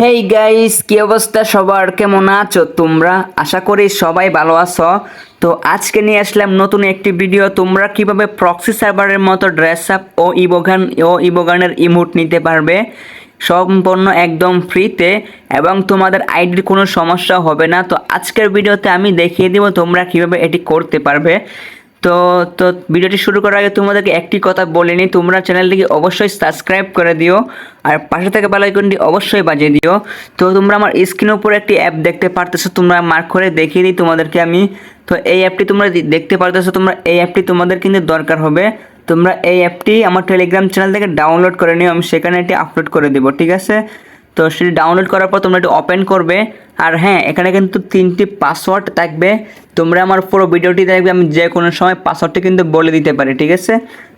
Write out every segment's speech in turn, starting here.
Hey guys কি অবস্থা সবার? কেমন আছো তোমরা? আশা করি সবাই ভালো আছো। তো আজকে নিয়ে আসলাম নতুন একটি ভিডিও তোমরা কীভাবে প্রক্সি সার্ভারের মতো ড্রেস আপ ও ইবোগান ও ইবোগানের ইমোট নিতে পারবে সম্পূর্ণ একদম ফ্রিতে এবং তোমাদের আইডির কোনো সমস্যা হবে না। তো আজকের ভিডিওতে আমি দেখিয়ে দিব তোমরা কীভাবে এটি করতে পারবে। তো তো ভিডিওটি শুরু করার আগে তোমাদেরকে একটি কথা বলে নিই। তোমরা চ্যানেলটিকে অবশ্যই সাবস্ক্রাইব করে দিও আর পাশে থেকে বেল আইকনটি অবশ্যই বাজিয়ে দিও। তো তোমরা আমার স্ক্রিনের উপর একটি অ্যাপ দেখতে পারতেছো, তোমরা মার্ক করে দেখিয়ে দিই তোমাদেরকে আমি। তো এই অ্যাপটি তোমরা দেখতে পারতেছো, তোমরা এই অ্যাপটি তোমাদের কিন্তু দরকার হবে। তোমরা এই অ্যাপটি আমার টেলিগ্রাম চ্যানেল থেকে ডাউনলোড করে নিও, আমি সেখানে এটি আপলোড করে দেবো, ঠিক আছে? তো সেটি ডাউনলোড করার পর তোমরা এটি ওপেন করবে। আর হ্যাঁ এখানে কিন্তু তিনটি পাসওয়ার্ড থাকবে। তোমরা আমার পুরো ভিডিওটি দেখবে, আমি যে কোনো সময় পাসওয়ার্ডটি কিন্তু বলে দিতে পারি, ঠিক আছে?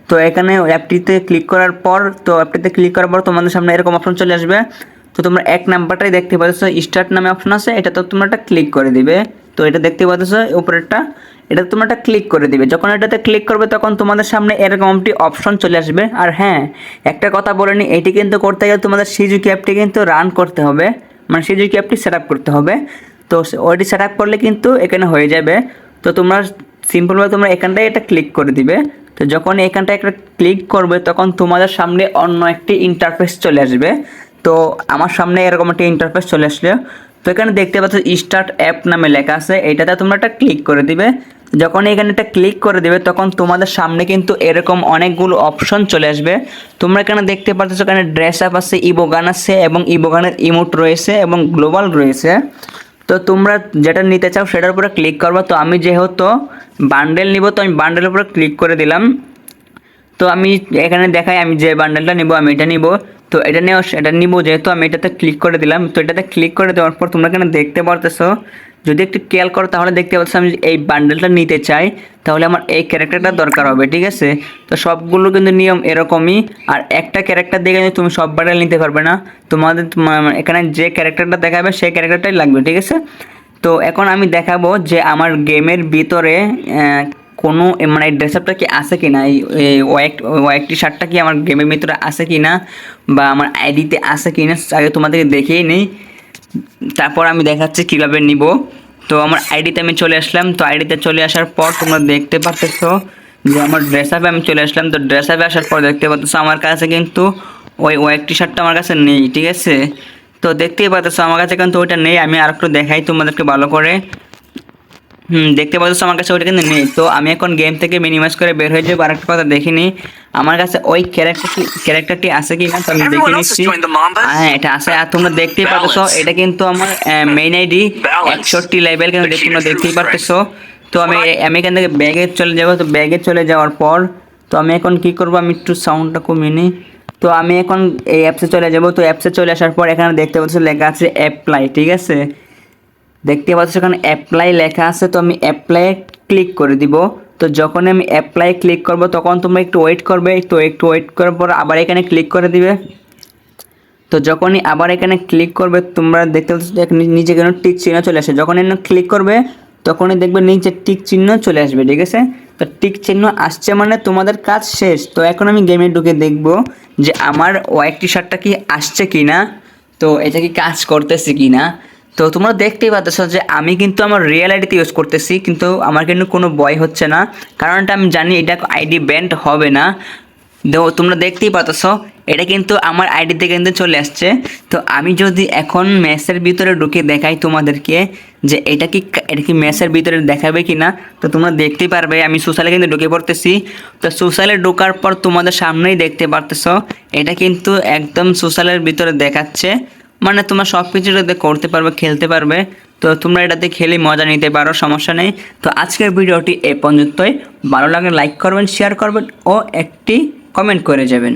তো এখানে অ্যাপটিতে ক্লিক করার পর, তো অ্যাপটিতে ক্লিক করার পর তোমাদের সামনে এরকম অপশন চলে আসবে। তো তোমরা এক নাম্বারটাই দেখতে পাচ্ছ স্টার্ট নামে অপশন আছে এটা তো তোমরা একটা ক্লিক করে দিবে। তো এটা দেখতে পাচ্ছ, উপরেরটা। এটা তোমরা একটা ক্লিক করে দিবে। যখন এটাতে ক্লিক করবে, তখন তোমাদের সামনে এরকম একটি অপশন চলে আসবে। আর হ্যাঁ একটা কথা বলে নি, এটি কিন্তু করতে গেলে তোমাদের সিজুকি অ্যাপটি কিন্তু রান করতে হবে। মানে সিজুকি অ্যাপটি সেট আপ করতে হবে। তো ওইটি সেট আপ করলে কিন্তু এখানে হয়ে যাবে। তো তোমরা সিম্পলভাবে তোমরা এখানটায় এটা ক্লিক করে দিবে। তো যখন এখানটায় একটা ক্লিক করবে, তখন তোমাদের সামনে অন্য একটি ইন্টারফেস চলে আসবে। তো আমার সামনে এরকম একটি ইন্টারফেস চলে আসলে। তো এখানে দেখতে পাচ্ছ স্টার্ট অ্যাপ নামে লেখা আছে। এটাতে তোমরা একটা ক্লিক করে দিবে। যখন এখানে একটা ক্লিক করে দেবে, তখন তোমাদের সামনে কিন্তু এরকম অনেকগুলো অপশন চলে আসবে। তোমরা এখানে দেখতে পাচ্ছ এখানে ড্রেস আপ আছে ইবোগান আছে এবং ইবোগানের ইমোট রয়েছে এবং গ্লোবাল রয়েছে। তো তোমরা যেটা নিতে চাও সেটার উপরে ক্লিক করবে। তো আমি যেহেতু বান্ডেল নিব, তো আমি বান্ডেলের উপরে ক্লিক করে দিলাম। তো আমি এখানে দেখাই, আমি যে বান্ডেলটা নিব, আমি এটা নিব। তো এটা নিয়ে এটা নিব যেহেতু আমি এটাতে ক্লিক করে দিলাম। তো এটাতে ক্লিক করে দেওয়ার পর তোমরা এখানে দেখতে পারতেছো? যদি একটু খেয়াল করো তাহলে দেখতে পাচ্ছ আমি এই বান্ডেলটা নিতে চাই। তাহলে আমার এই ক্যারেক্টারটা দরকার হবে, ঠিক আছে? তো সবগুলো কিন্তু নিয়ম এরকমই। আর একটা ক্যারেক্টার দেখে তুমি সব বান্ডেল নিতে পারবে না। তোমাদের এখানে যে ক্যারেক্টারটা দেখাবে সেই ক্যারেক্টারটাই লাগবে, ঠিক আছে? তো এখন আমি দেখাবো যে আমার গেমের ভিতরে কোনো মানে ড্রেস আপটা কি আছে কি না? এই ওয়াইট ওয়াইট টি শার্টটা কি আমার গেমের ভিতরে আছে কি না? বা আমার আইডিতে আছে কি না? আগে তোমাদেরকে দেখেই নেই। তারপর আমি দেখাচ্ছি কীভাবে নিব। তো আমার আইডিতে আমি চলে আসলাম। তো আইডিতে চলে আসার পর তোমরা দেখতে পাচ্ছো যে আমার ড্রেস আপে আমি চলে আসলাম। তো ড্রেস আপে আসার পর দেখতে পাচ্ছ আমার কাছে কিন্তু ওই ওয়াইট টি শার্টটা আমার কাছে নেই, ঠিক আছে? তো দেখতেই পাচ্ছ আমার কাছে কিন্তু ওইটা নেই। আমি আর একটু দেখাই তোমাদেরকে ভালো করে। হুম দেখতে পাচ্ছ আমার কাছে ওইটা কিন্তু নেই। তো আমি এখন গেম থেকে মিনিমাইজ করে বের হয়ে যাব আর একটা কথা দেখিনি আমার কাছে ওই ক্যারেক্টারটি ক্যারেক্টারটি আছে কি না আমি দেখে নিচ্ছি? হ্যাঁ এটা আছে। আর তোমরা দেখতেই পাচ্ছ এটা কিন্তু আমার মেইন আইডি একষট্টি লেভেল কিন্তু তোমরা দেখতেই পারতেছো। তো আমি আমি এখান থেকে ব্যাগে চলে যাব তো ব্যাগে চলে যাওয়ার পর তো আমি এখন কি করব? আমি একটু সাউন্ডটা কমিয়ে নিই তো আমি এখন এই অ্যাপসে চলে যাব। তো অ্যাপসে চলে আসার পর এখানে দেখতে পাচ্ছ লেখা আছে অ্যাপ্লাই ঠিক আছে? দেখতে পাচ্ছ এখানে অ্যাপ্লাই লেখা আছে, তো আমি অ্যাপ্লাই ক্লিক করে দিব। তো যখন আমি অ্যাপ্লাই ক্লিক করব, তখন তোমরা একটু ওয়েট করবে তো একটু ওয়েট করার পর আবার এখানে ক্লিক করে দিবে। তো যখনই আবার এখানে ক্লিক করবে, তোমরা দেখতে পাচ্ছ নিচে কেন টিক চিহ্ন চলে আসে। যখন এখানে ক্লিক করবে, তখনই দেখবে নিচে টিক চিহ্ন চলে আসবে, ঠিক আছে? তো টিক চিহ্ন আসছে মানে তোমাদের কাজ শেষ। তো এখন আমি গেমে ঢুকে দেখব যে আমার ওয়াইট টি শার্টটা কি আসছে কি না তো এটা কি কাজ করতেছে কি না তো তোমরা দেখতেই পাচ্ছ যে আমি কিন্তু আমার রিয়েল আইডিতে ইউজ করতেছি, কিন্তু আমার কিন্তু কোনো বয় হচ্ছে না। কারণটা আমি জানি এটা আইডি ব্যান্ড হবে না। দেখো তোমরা দেখতেই পাচ্ছ এটা কিন্তু আমার আইডিতে কিন্তু চলে আসছে। তো আমি যদি এখন ম্যাচের ভিতরে ঢুকে দেখাই তোমাদেরকে যে এটা কি এটা কি ম্যাচের ভিতরে দেখাবে কি না তো তোমরা দেখতেই পারবে, আমি সোশ্যালে কিন্তু ঢুকে পড়তেছি। তো সোশ্যালে ঢোকার পর তোমাদের সামনেই দেখতে পারতেছ, এটা কিন্তু একদম সোশ্যালের ভিতরে দেখাচ্ছে। মানে তোমরা সব কিছু এটাতে করতে পারবে, খেলতে পারবে। তো তোমরা এটাতে খেলে মজা নিতে পারো, সমস্যা নেই। তো আজকের ভিডিওটি এ পর্যন্তই। ভালো লাগলে লাইক করবেন শেয়ার করবেন ও একটি কমেন্ট করে যাবেন।